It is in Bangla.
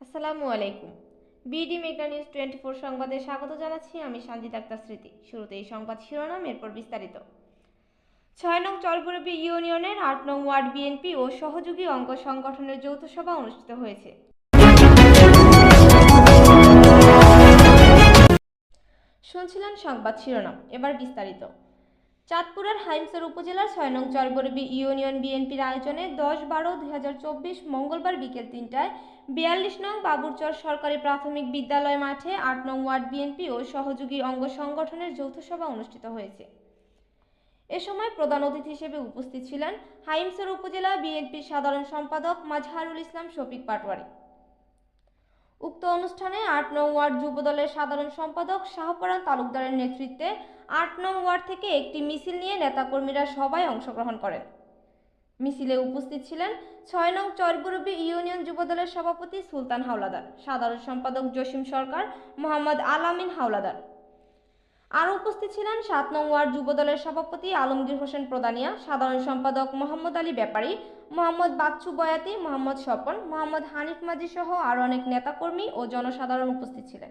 আসসালামু আলাইকুম। BD mega news twenty four সংবাদে স্বাগত জানাচ্ছি আমি সঞ্জিত আক্তার স্মৃতি। শুরুতে এই সংবাদ শিরোনাম, এরপর বিস্তারিত। ছয় নং চরপুরবি ইউনিয়নের আট নং ওয়ার্ড বিএনপি ও সহযোগী অঙ্গ সংগঠনের যৌথ সভা অনুষ্ঠিত হয়েছে। শুনছিলেন সংবাদ শিরোনাম, এবার বিস্তারিত। চাঁদপুরের হাইমসর উপজেলার ছয় নং চরবরবি ইউনিয়ন বিএনপির আয়োজনে দশ বারো দুই মঙ্গলবার বিকেল তিনটায় বিয়াল্লিশ নং বাবুরচর সরকারি প্রাথমিক বিদ্যালয় মাঠে আট নং ওয়ার্ড বিএনপি ও সহযোগী অঙ্গ সংগঠনের যৌথ সভা অনুষ্ঠিত হয়েছে। এ সময় প্রধান অতিথি হিসেবে উপস্থিত ছিলেন হাইমসর উপজেলা বিএনপির সাধারণ সম্পাদক মাজহারুল ইসলাম শফিক পাটোয়ারি। উক্ত অনুষ্ঠানে আট নং ওয়ার্ড যুবদলের সাধারণ সম্পাদক শাহপরান তালুকদারের নেতৃত্বে আট নং ওয়ার্ড থেকে একটি মিছিল নিয়ে নেতাকর্মীরা সবাই অংশগ্রহণ করেন। মিছিলে উপস্থিত ছিলেন ছয় নং চরবুরবি ইউনিয়ন যুবদলের সভাপতি সুলতান হাওলাদার, সাধারণ সম্পাদক জসিম সরকার, মোহাম্মদ আলামিন হাওলাদার। আরও উপস্থিত ছিলেন সাত নং ওয়ার্ড যুবদলের সভাপতি আলমগীর হোসেন প্রদানিয়া, সাধারণ সম্পাদক মোহাম্মদ আলী ব্যাপারী, মোহাম্মদ বাচ্চু বয়াতি, মোহাম্মদ স্বপন, মোহাম্মদ হানিফ মাজি সহ আরও অনেক নেতাকর্মী ও জনসাধারণ উপস্থিত ছিলেন।